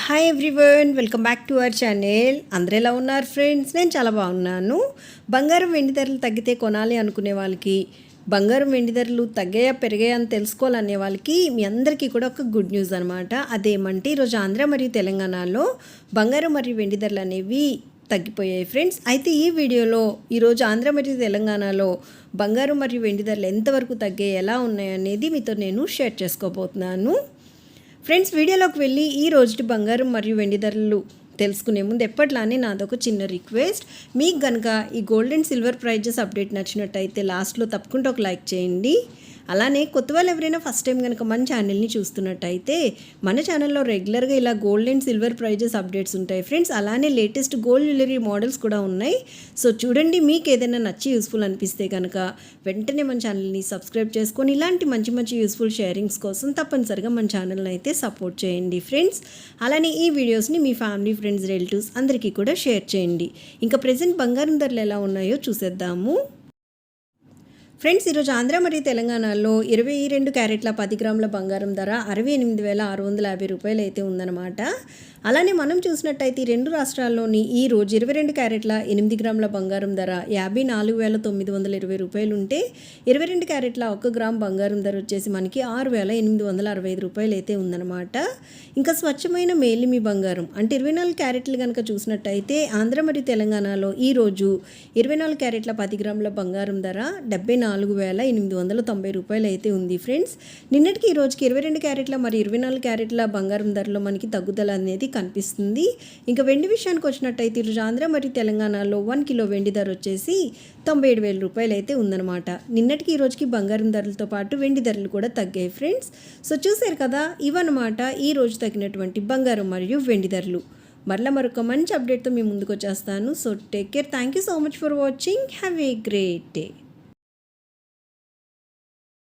Hi everyone welcome back to our channel అందరూ ఎలా ఉన్నారు ఫ్రెండ్స్ నేను చాలా బాగున్నాను. బంగారం వెండి ధరలు తగ్గితే కొనాలి అనుకునే వాళ్ళకి బంగారం వెండి ధరలు తగ్గాయా పెరిగాయా అని తెలుసుకోవాలనే వాళ్ళకి మీ అందరికీ కూడా ఒక గుడ్ న్యూస్ అనమాట అదేమంటే ఈరోజు ఆంధ్ర మరియు తెలంగాణలో బంగారం మరియు వెండి ధరలు అనేవి తగ్గిపోయాయి ఫ్రెండ్స్ అయితే ఈ వీడియోలో ఈరోజు ఆంధ్ర మరియు తెలంగాణలో బంగారం మరియు వెండి ధరలు ఎంతవరకు తగ్గాయి ఎలా ఉన్నాయనేది మీతో నేను షేర్ చేసుకోబోతున్నాను. ఫ్రెండ్స్ వీడియోలోకి వెళ్ళి ఈ రోజు బంగారం మరియు వెండి ధరలు. తెలుసుకునే ముందు ఎప్పట్లానే నాదొక చిన్న రిక్వెస్ట్. మీకు కనుక ఈ gold and silver prizes update నచ్చినట్టయితే లాస్ట్లో తప్పకుండా ఒక లైక్ చేయండి. అలానే కొత్త వాళ్ళు ఎవరైనా ఫస్ట్ టైం కనుక మన ఛానల్ని చూస్తున్నట్టయితే మన ఛానల్లో రెగ్యులర్గా ఇలా gold and silver prizes updates ఉంటాయి ఫ్రెండ్స్ అలానే లేటెస్ట్ గోల్డ్ జ్యువెలరీ మోడల్స్ కూడా ఉన్నాయి. సో చూడండి మీకు ఏదైనా నచ్చి యూస్ఫుల్ అనిపిస్తే కనుక వెంటనే మన ఛానల్ని సబ్స్క్రైబ్ చేసుకొని ఇలాంటి మంచి మంచి యూస్ఫుల్ షేరింగ్స్ కోసం తప్పనిసరిగా మన ఛానల్ని అయితే సపోర్ట్ చేయండి ఫ్రెండ్స్ అలానే ఈ వీడియోస్ని మీ ఫ్యామిలీ ఫ్రెండ్స్ రిలేటివ్స్ అందరికీ కూడా షేర్ చేయండి. ఇంకా ప్రజెంట్ బంగారం ధరలు ఎలా ఉన్నాయో చూసేద్దాము. ఫ్రెండ్స్ ఈరోజు ఆంధ్ర మరియు తెలంగాణలో ఇరవై రెండు క్యారెట్ల పది గ్రాముల బంగారం ధర అరవై ఎనిమిది వేల ఆరు వందల యాభై రూపాయలు అయితే ఉందన్నమాట. అలానే మనం చూసినట్టయితే ఈ రెండు రాష్ట్రాల్లోని ఈ రోజు ఇరవై రెండు క్యారెట్ల ఎనిమిది గ్రాముల బంగారం ధర యాభై నాలుగు వేల తొమ్మిది వందల ఇరవై రూపాయలు ఉంటే ఇరవై రెండు క్యారెట్ల ఒక గ్రామ్ బంగారం ధర వచ్చేసి మనకి ఆరు వేల ఎనిమిది వందల అరవై ఐదు రూపాయలు అయితే ఉందన్నమాట. ఇంకా స్వచ్ఛమైన మేలిమి బంగారం అంటే ఇరవై నాలుగు క్యారెట్లు కనుక చూసినట్టయితే ఆంధ్ర మరియు తెలంగాణలో ఈ రోజు ఇరవై నాలుగు క్యారెట్ల పది గ్రాముల బంగారం ధర డెబ్బై నాలుగు నాలుగు వేల ఎనిమిది వందల తొంభై రూపాయలు అయితే ఉంది ఫ్రెండ్స్. నిన్నటికి ఈ రోజుకి ఇరవై రెండు క్యారెట్ల మరి ఇరవై నాలుగు క్యారెట్ల బంగారం ధరలో మనకి తగ్గుదల అనేది కనిపిస్తుంది. ఇంకా వెండి విషయానికి వచ్చినట్టయితే ఈరోజు ఆంధ్ర మరియు తెలంగాణలో వన్ కిలో వెండి ధర వచ్చేసి తొంభై ఏడు వేల రూపాయలు అయితే ఉందన్నమాట. నిన్నటికి ఈ రోజుకి బంగారం ధరలతో పాటు వెండి ధరలు కూడా తగ్గాయి ఫ్రెండ్స్. సో చూసారు కదా ఇవన్నమాట ఈ రోజు తగినటువంటి బంగారం మరియు వెండి ధరలు. మరలా మరొక మంచి అప్డేట్తో మీ ముందుకు వచ్చేస్తాను. So take care. Thank you so much for watching. Have a great day.